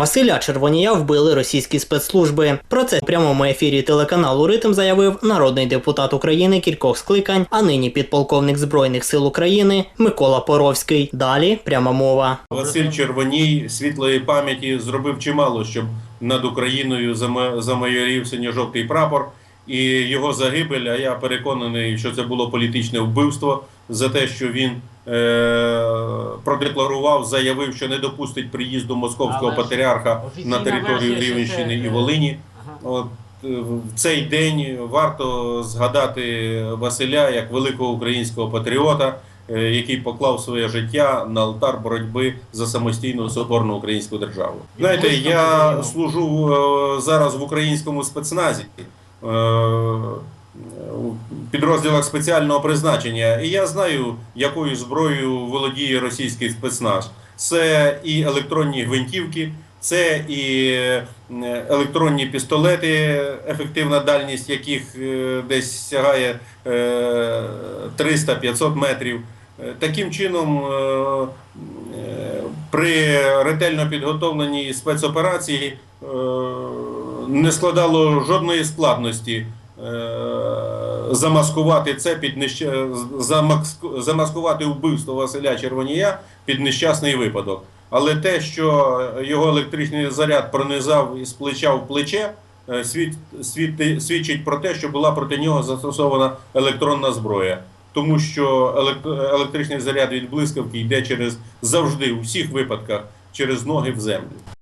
Василя Червонія вбили російські спецслужби. Про це в прямому ефірі телеканалу Ритм заявив народний депутат України кількох скликань, а нині підполковник збройних сил України Микола Поровський. Далі пряма мова. Василь Червоній світлої пам'яті зробив чимало, щоб над Україною зама- замайорів синьо-жовтий прапор. І його загибель, а я переконаний, що це було політичне вбивство за те, що він продекларував, заявив, що не допустить приїзду московського Але патріарха на територію Рівненщини і е, Волині. От е, в цей день варто згадати Василя як великого українського патріота, е, який поклав своє життя на алтар боротьби за самостійну соборну українську державу. Знаєте, я служу е, зараз в українському спецназі. Підрозділах спеціального призначення, і я знаю, якою зброєю володіє російський спецназ. Це і електронні гвинтівки, це і е, електронні пістолети, ефективна дальність яких е, десь сягає е, 300-500 метрів. Е, Таким чином, при ретельно підготовленій спецоперації не складало жодної складності замаскувати це під нещ- замаску- замаскувати вбивство Василя Червонія під нещасний випадок. Але те, що його електричний заряд пронизав із плеча в плече, е, свід, свід- свідчить про те, що була проти нього застосована електронна зброя. Тому що елект- електричний заряд від блискавки йде через завжди у всіх випадках через ноги в землю.